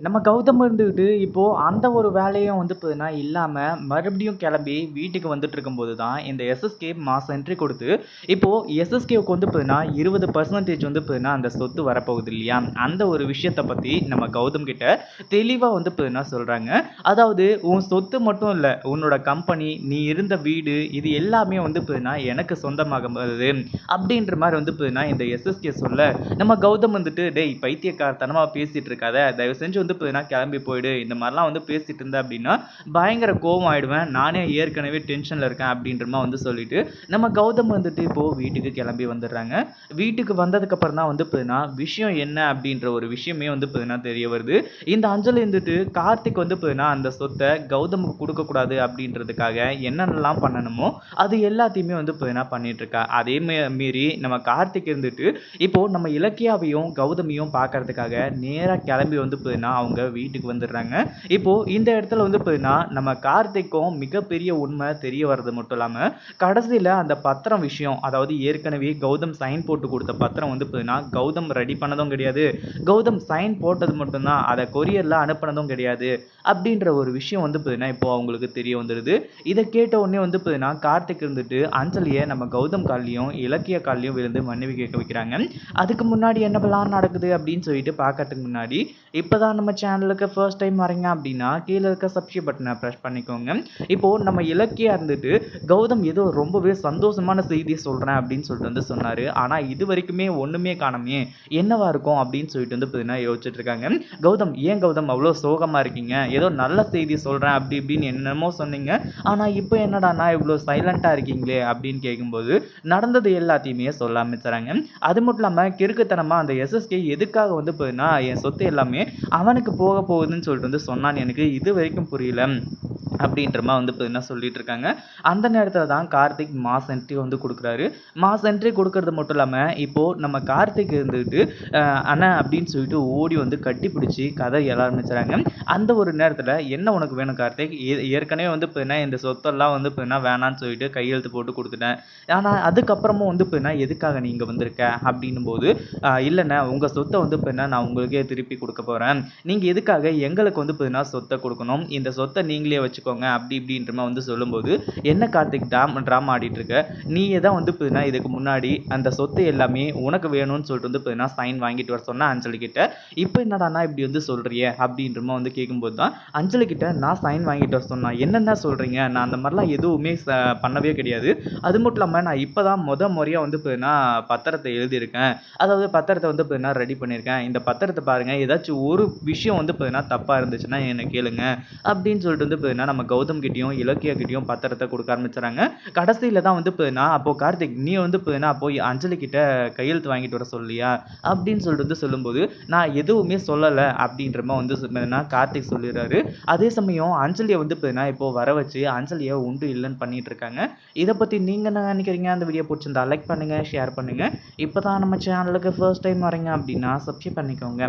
நம்ம கௌதம் இருந்துக்கிட்டு இப்போது அந்த ஒரு வேலையும் வந்து பார்த்தீங்கன்னா இல்லாமல் மறுபடியும் கிளம்பி வீட்டுக்கு வந்துட்டு இருக்கும்போது தான் இந்த எஸ்எஸ்கே மாஸ் என்ட்ரி கொடுத்து இப்போது எஸ்எஸ்கேவுக்கு வந்து பார்த்தீங்கன்னா இருபது பர்சன்டேஜ் வந்து பார்த்தீங்கன்னா அந்த சொத்து வரப்போகுது இல்லையா? அந்த ஒரு விஷயத்தை பற்றி நம்ம கௌதம் கிட்ட தெளிவாக வந்து பார்த்தீங்கன்னா சொல்கிறாங்க அதாவது உன் சொத்து மட்டும் இல்லை உன்னோட கம்பெனி நீ இருந்த வீடு இது எல்லாமே வந்து பார்த்தீங்கன்னா எனக்கு சொந்தமாக வருது அப்படின்ற மாதிரி வந்து பார்த்தீங்கன்னா இந்த எஸ்எஸ்கே சொல்ல நம்ம கௌதம் வந்துட்டு டேய் பைத்தியக்காரத்தனமாக பேசிகிட்டு இருக்காத. தயவு செஞ்சு வந்து பார்த்தீங்கன்னா கிளம்பி போயிடு இந்த மாதிரிலாம் வந்து பேசிட்டு இருந்தேன் அப்படின்னா பயங்கர கோவம் ஆயிடுவேன் நானே ஏற்கனவே டென்ஷனில் இருக்கேன் அப்படின்றமா வந்து சொல்லிட்டு நம்ம கௌதம் வந்துட்டு இப்போது வீட்டுக்கு கிளம்பி வந்துடுறாங்க. வீட்டுக்கு வந்ததுக்கப்புறம் தான் வந்து பார்த்தீங்கன்னா விஷயம் என்ன அப்படின்ற ஒரு விஷயமே வந்து பார்த்தீங்கன்னா தெரிய வருது. இந்த அஞ்சலி இருந்துட்டு கார்த்திக் வந்து பார்த்தீங்கன்னா அந்த சொத்தை கௌதமுக்கு கொடுக்கக்கூடாது அப்படின்றதுக்காக என்னென்னலாம் பண்ணணுமோ அது எல்லாத்தையுமே வந்து பார்த்தீங்கன்னா பண்ணிட்டு இருக்கா அதே மீறி நம்ம கார்த்திக் இருந்துட்டு இப்போது நம்ம இலக்கியாவையும் கௌதமியும் பார்க்கறதுக்காக நேராக கிளம்பி வந்து பார்த்தீங்கன்னா அவங்க வீட்டுக்கு வந்துடுறாங்க. இப்போ இந்த இடத்துல வந்து பார்த்தீங்கன்னா நம்ம கார்த்திக்கும் மிகப்பெரிய உண்மை தெரிய வர்றது மட்டும் இல்லாமல் கடைசியில் அந்த பத்திரம் விஷயம் அதாவது ஏற்கனவே கௌதம் சைன் போட்டு கொடுத்த பத்திரம் வந்து பார்த்தீங்கன்னா கௌதம் ரெடி பண்ணதும் கிடையாது. கௌதம் சைன் போட்டது மட்டும்தான் அதை கொரியரில் அனுப்புனதும் கிடையாது. அப்படின்ற ஒரு விஷயம் வந்து பார்த்தீங்கன்னா இப்போ அவங்களுக்கு தெரிய வந்துடுது. இதை கேட்ட உடனே வந்து பார்த்தீங்கன்னா கார்த்திக் இருந்துட்டு அஞ்சலியை நம்ம கௌதம் கால்லையும் இலக்கிய கால்லையும் விழுந்து மன்னிவு கேட்க வைக்கிறாங்க. அதுக்கு முன்னாடி என்ன பிளான் நடக்குது அப்படின்னு சொல்லிட்டு பார்க்கறதுக்கு முன்னாடி இப்போ தான் நம்ம சேனலுக்கு ஃபர்ஸ்ட் டைம் வரீங்க அப்படின்னா கீழே இருக்க சப்ஸ்கிரைப் பட்டனை ப்ரெஸ் பண்ணிக்கோங்க. இப்போது நம்ம இலக்கியா இருந்துட்டு கௌதம் ஏதோ ரொம்பவே சந்தோஷமான செய்தியை சொல்கிறேன் அப்படின்னு சொல்லிட்டு வந்து சொன்னார். ஆனால் இது வரைக்குமே ஒன்றுமே காணமே என்னவா இருக்கும் அப்படின்னு சொல்லிட்டு வந்து பார்த்தீங்கன்னா யோசிச்சுட்டு இருக்காங்க. கௌதம் ஏன் கௌதம் அவ்வளோ சோகமாக இருக்கீங்க? ஏதோ நல்ல செய்தி சொல்கிறேன் அப்படி இப்படின்னு என்னமோ சொன்னீங்க. ஆனால் இப்போ என்னடாண்ணா இவ்வளோ சைலண்ட்டாக இருக்கீங்களே அப்படின்னு கேட்கும்போது நடந்தது எல்லாத்தையுமே சொல்ல ஆரம்பிச்சுறாங்க அது மட்டும் இல்லாமல் கிறுக்குத்தனமாக அந்த எஸ்எஸ்கே எதுக்காக வந்து பார்த்தீங்கன்னா என் சொத்து எல்லாமே அவன் அவனுக்கு போக போகுதுன்னு சொல்லிட்டு வந்து சொன்னான்னு எனக்கு இது வரைக்கும் புரியல. அப்படின்ற மாதிரி வந்து என்ன சொல்லிட்டு இருக்காங்க? அந்த நேரத்தில் தான் கார்த்திக் மாஸ் என்ட்ரி வந்து கொடுக்குறாரு. மாஸ் என்ட்ரி கொடுக்கறது மட்டும் இல்லாமல் இப்போது நம்ம கார்த்திக் இருந்துக்கிட்டு அண்ணா அப்படின்னு சொல்லிட்டு ஓடி வந்து கட்டி பிடிச்சி கதை எல்லாம் ஆரம்பிச்சுறாங்க. அந்த ஒரு நேரத்தில் என்ன உனக்கு வேணும் கார்த்திக்? ஏற்கனவே வந்து பார்த்தீங்கன்னா இந்த சொத்தெல்லாம் வந்து பார்த்தீங்கன்னா வேணான்னு சொல்லிட்டு கையெழுத்து போட்டு கொடுத்துட்டேன். ஆனால் அதுக்கப்புறமும் வந்து பார்த்தீங்கன்னா எதுக்காக நீங்கள் வந்திருக்க? அப்படின்னும் போது இல்லைண்ணே உங்கள் சொத்தை வந்து பார்த்தீங்கன்னா நான் உங்களுக்கே திருப்பி கொடுக்க போகிறேன் நீங்கள் எதுக்காக எங்களுக்கு வந்து பார்த்தீங்கன்னா சொத்தை கொடுக்கணும்? இந்த சொத்தை நீங்களே வச்சுக்கோங்க அப்படி இப்படின்ற மாதிரி வந்து சொல்லும்போது என்ன கார்த்திக் டாம் ட்ராமா ஆடிட்டு இருக்க நீயே தான் வந்து பார்த்தீங்கன்னா இதுக்கு முன்னாடி அந்த சொத்து எல்லாமே உனக்கு வேணும்னு சொல்லிட்டு வந்து பார்த்தீங்கன்னா சைன் வாங்கிட்டு வர சொன்ன அஞ்சலி கிட்ட. இப்போ என்னடாண்ணா இப்படி வந்து சொல்றியே? அப்படின்ற மாதிரி வந்து கேட்கும்போது தான் அஞ்சலி கிட்ட நான் சைன் வாங்கிட்டு வர சொன்னேன் என்னென்ன சொல்கிறீங்க நான் அந்த மாதிரிலாம் எதுவுமே பண்ணவே கிடையாது. அது மட்டும் இல்லாமல் நான் இப்போ தான் முத முறையாக வந்து பார்த்தீங்கன்னா பத்திரத்தை எழுதியிருக்கேன். அதாவது பத்திரத்தை வந்து பார்த்தீங்கன்னா ரெடி பண்ணியிருக்கேன். இந்த பத்திரத்தை பாருங்கள் ஏதாச்சும் ஒரு விஷயம் வந்து பார்த்தீங்கன்னா தப்பாக இருந்துச்சுன்னா என்னை கேளுங்க. அப்படின்னு சொல்லிட்டு வந்து பார்த்தீங்கன்னா நம்ம கௌதம் கிட்டேயும் இலக்கியா கிட்டேயும் பத்திரத்தை கொடுக்க ஆரம்பிச்சுறாங்க. கடைசியில் தான் வந்து பார்த்தீங்கன்னா அப்போது கார்த்திக் நீ வந்து இப்போனா அப்போ அஞ்சலி கிட்ட கையெழுத்து வாங்கிட்டு வர சொல்லியா? அப்படின்னு சொல்லிட்டு வந்து சொல்லும்போது நான் எதுவுமே சொல்லலை அப்படின்ற மாதிரி வந்து பார்த்தீங்கன்னா கார்த்திக் சொல்லிடுறாரு. அதே சமயம் அஞ்சலியை வந்து பார்த்தீங்கன்னா இப்போ வர வச்சு அஞ்சலியை உண்டு இல்லைன்னு பண்ணிட்டு இருக்காங்க. இதை பற்றி நீங்கள் என்ன நினைக்கிறீங்க? அந்த வீடியோ பிடிச்சிருந்தா லைக் பண்ணுங்கள் ஷேர் பண்ணுங்கள் இப்போ தான் நம்ம சேனலுக்கு ஃபர்ஸ்ட் டைம் வரீங்க அப்படின்னா சப்ஸ்கிரைப் பண்ணிக்கோங்க.